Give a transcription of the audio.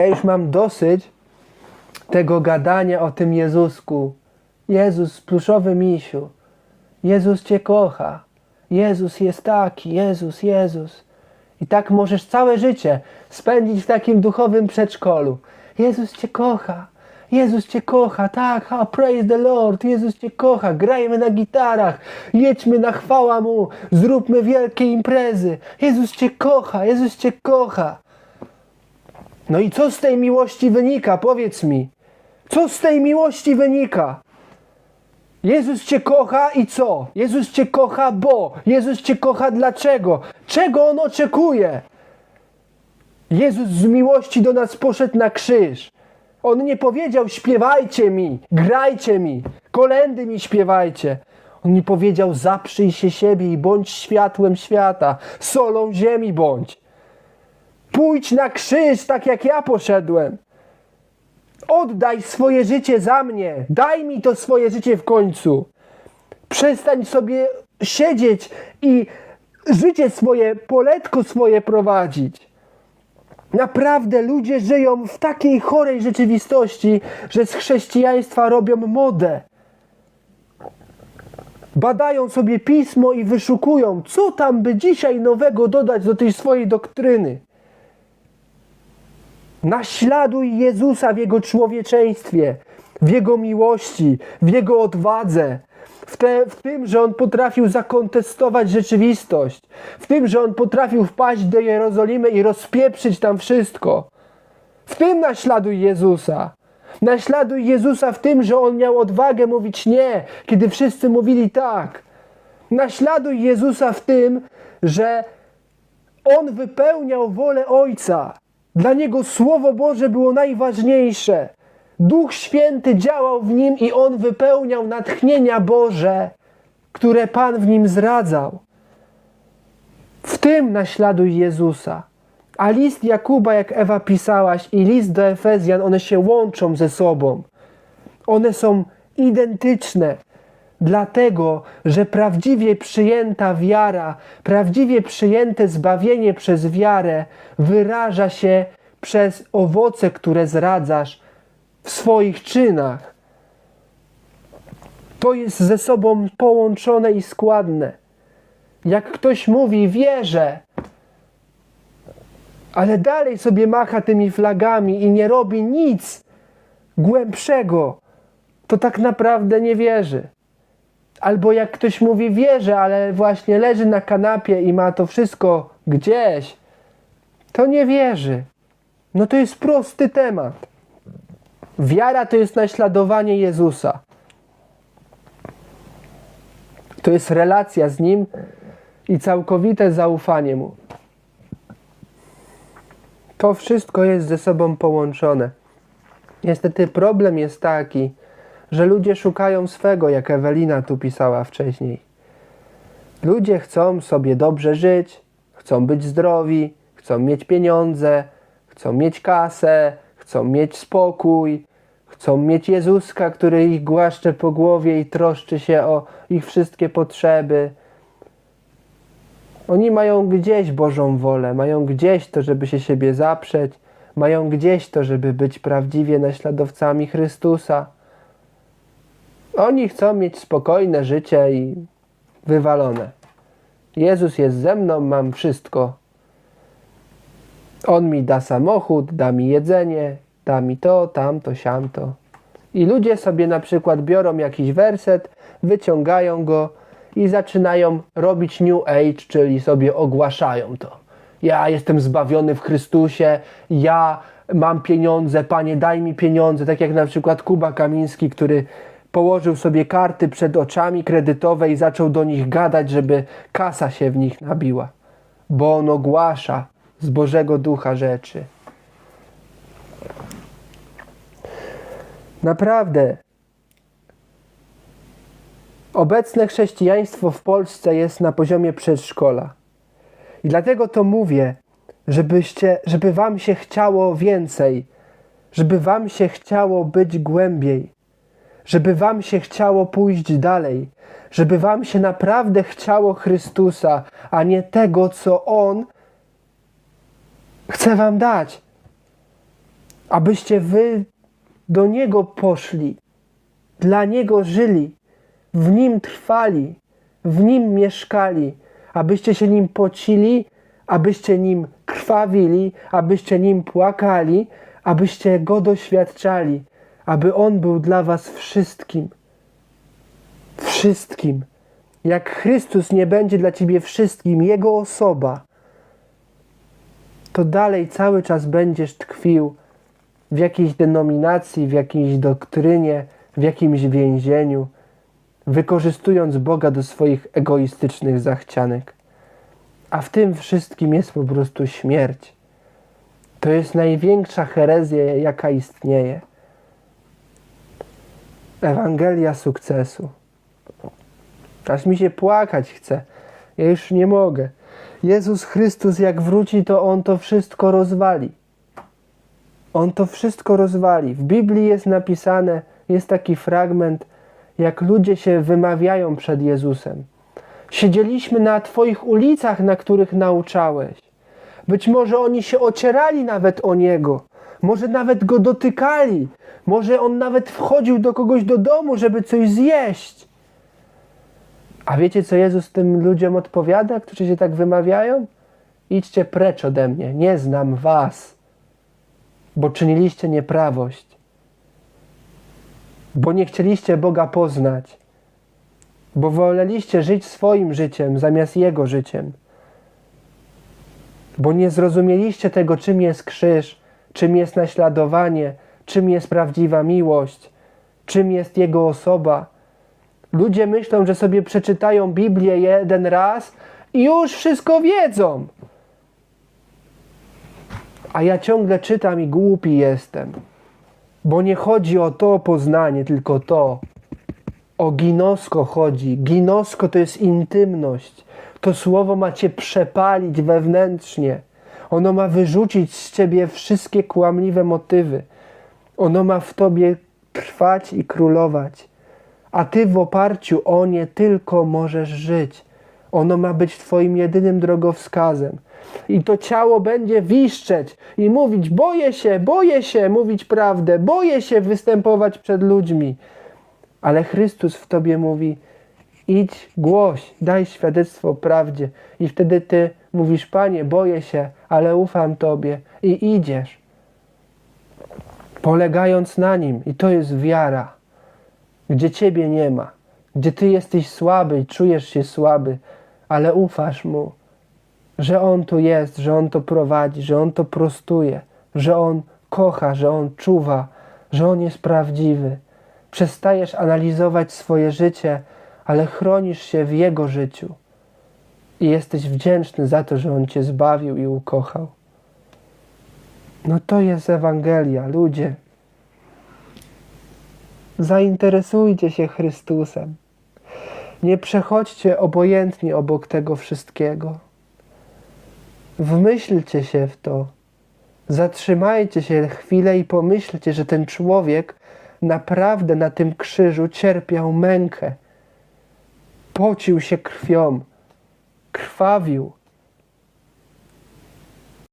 Ja już mam dosyć tego gadania o tym Jezusku. Jezus, pluszowy misiu. Jezus Cię kocha. Jezus jest taki. Jezus, Jezus. I tak możesz całe życie spędzić w takim duchowym przedszkolu. Jezus Cię kocha. Jezus Cię kocha, tak, a praise the Lord, Jezus Cię kocha, grajmy na gitarach, jedźmy na chwała Mu, zróbmy wielkie imprezy. Jezus Cię kocha, Jezus Cię kocha. No i co z tej miłości wynika? Powiedz mi. Co z tej miłości wynika? Jezus Cię kocha i co? Jezus Cię kocha, bo. Jezus Cię kocha dlaczego? Czego On oczekuje? Jezus z miłości do nas poszedł na krzyż. On nie powiedział śpiewajcie mi, grajcie mi, kolendy mi śpiewajcie. On nie powiedział zaprzyj się siebie i bądź światłem świata, solą ziemi bądź. Pójdź na krzyż tak jak ja poszedłem. Oddaj swoje życie za mnie. Daj mi to swoje życie w końcu. Przestań sobie siedzieć i życie swoje, poletko swoje prowadzić. Naprawdę ludzie żyją w takiej chorej rzeczywistości, że z chrześcijaństwa robią modę. Badają sobie pismo i wyszukują, co tam by dzisiaj nowego dodać do tej swojej doktryny. Naśladuj Jezusa w Jego człowieczeństwie, w Jego miłości, w Jego odwadze, w, te, w tym, że On potrafił zakontestować rzeczywistość, w tym, że On potrafił wpaść do Jerozolimy i rozpieprzyć tam wszystko. W tym naśladuj Jezusa. Naśladuj Jezusa w tym, że On miał odwagę mówić nie, kiedy wszyscy mówili tak. Naśladuj Jezusa w tym, że On wypełniał wolę Ojca. Dla Niego Słowo Boże było najważniejsze. Duch Święty działał w Nim i On wypełniał natchnienia Boże, które Pan w Nim zradzał. W tym naśladuj Jezusa. A list Jakuba, jak Ewa pisałaś, i list do Efezjan, one się łączą ze sobą. One są identyczne. Dlatego, że prawdziwie przyjęta wiara, prawdziwie przyjęte zbawienie przez wiarę wyraża się przez owoce, które zradzasz w swoich czynach. To jest ze sobą połączone i składne. Jak ktoś mówi, wierzę, ale dalej sobie macha tymi flagami i nie robi nic głębszego, to tak naprawdę nie wierzy. Albo jak ktoś mówi wierzę, ale właśnie leży na kanapie i ma to wszystko gdzieś, to nie wierzy. No to jest prosty temat. Wiara to jest naśladowanie Jezusa. To jest relacja z Nim i całkowite zaufanie Mu. To wszystko jest ze sobą połączone. Niestety problem jest taki, że ludzie szukają swego, jak Ewelina tu pisała wcześniej. Ludzie chcą sobie dobrze żyć, chcą być zdrowi, chcą mieć pieniądze, chcą mieć kasę, chcą mieć spokój, chcą mieć Jezuska, który ich głaszcze po głowie i troszczy się o ich wszystkie potrzeby. Oni mają gdzieś Bożą wolę, mają gdzieś to, żeby się siebie zaprzeć, mają gdzieś to, żeby być prawdziwie naśladowcami Chrystusa. Oni chcą mieć spokojne życie i wywalone. Jezus jest ze mną, mam wszystko. On mi da samochód, da mi jedzenie, da mi to, tamto, siamto. I ludzie sobie na przykład biorą jakiś werset, wyciągają go i zaczynają robić New Age, czyli sobie ogłaszają to. Ja jestem zbawiony w Chrystusie, ja mam pieniądze, Panie daj mi pieniądze, tak jak na przykład Kuba Kamiński, który położył sobie karty przed oczami kredytowe i zaczął do nich gadać, żeby kasa się w nich nabiła, bo on ogłasza z Bożego Ducha rzeczy. Naprawdę, obecne chrześcijaństwo w Polsce jest na poziomie przedszkola. I dlatego to mówię, żebyście, żeby wam się chciało więcej, żeby wam się chciało być głębiej, żeby wam się chciało pójść dalej, żeby wam się naprawdę chciało Chrystusa, a nie tego, co On chce wam dać. abyście wy do Niego poszli, dla Niego żyli, w Nim trwali, w Nim mieszkali, abyście się Nim pocili, abyście Nim krwawili, abyście Nim płakali, abyście Go doświadczali, aby On był dla was wszystkim. Wszystkim. Jak Chrystus nie będzie dla ciebie wszystkim, Jego osoba, to dalej cały czas będziesz tkwił w jakiejś denominacji, w jakiejś doktrynie, w jakimś więzieniu, wykorzystując Boga do swoich egoistycznych zachcianek. A w tym wszystkim jest po prostu śmierć. To jest największa herezja, jaka istnieje. Ewangelia sukcesu. Aż mi się płakać chce. Ja już nie mogę. Jezus Chrystus, jak wróci, to On to wszystko rozwali. On to wszystko rozwali. W Biblii jest napisane, jest taki fragment, jak ludzie się wymawiają przed Jezusem. Siedzieliśmy na Twoich ulicach, na których nauczałeś. Być może oni się ocierali nawet o Niego. Może nawet Go dotykali. Może On nawet wchodził do kogoś do domu, żeby coś zjeść. A wiecie, co Jezus tym ludziom odpowiada, którzy się tak wymawiają? Idźcie precz ode mnie, nie znam was, bo czyniliście nieprawość, bo nie chcieliście Boga poznać, bo woleliście żyć swoim życiem zamiast Jego życiem, bo nie zrozumieliście tego, czym jest krzyż, czym jest naśladowanie, czym jest prawdziwa miłość, czym jest Jego osoba. Ludzie myślą, że sobie przeczytają Biblię jeden raz i już wszystko wiedzą. A ja ciągle czytam i głupi jestem. Bo nie chodzi o to poznanie, tylko to. O ginosko chodzi. Ginosko to jest intymność. To słowo ma cię przepalić wewnętrznie. Ono ma wyrzucić z ciebie wszystkie kłamliwe motywy. Ono ma w tobie trwać i królować a ty w oparciu o nie tylko możesz żyć. Ono ma być Twoim jedynym drogowskazem. I to ciało będzie wiszczeć i mówić: Boję się, boję się mówić prawdę, boję się występować przed ludźmi. Ale Chrystus w Tobie mówi: Idź, głoś, daj świadectwo prawdzie. I wtedy Ty mówisz: Panie, boję się, ale ufam Tobie. I idziesz, polegając na nim. I to jest wiara gdzie Ciebie nie ma, gdzie Ty jesteś słaby i czujesz się słaby, ale ufasz Mu, że On tu jest, że On to prowadzi, że On to prostuje, że On kocha, że On czuwa, że On jest prawdziwy. Przestajesz analizować swoje życie, ale chronisz się w Jego życiu i jesteś wdzięczny za to, że On Cię zbawił i ukochał. No to jest Ewangelia, ludzie. Zainteresujcie się Chrystusem. Nie przechodźcie obojętnie obok tego wszystkiego. Wmyślcie się w to. Zatrzymajcie się chwilę i pomyślcie, że ten człowiek naprawdę na tym krzyżu cierpiał mękę. Pocił się krwią, krwawił,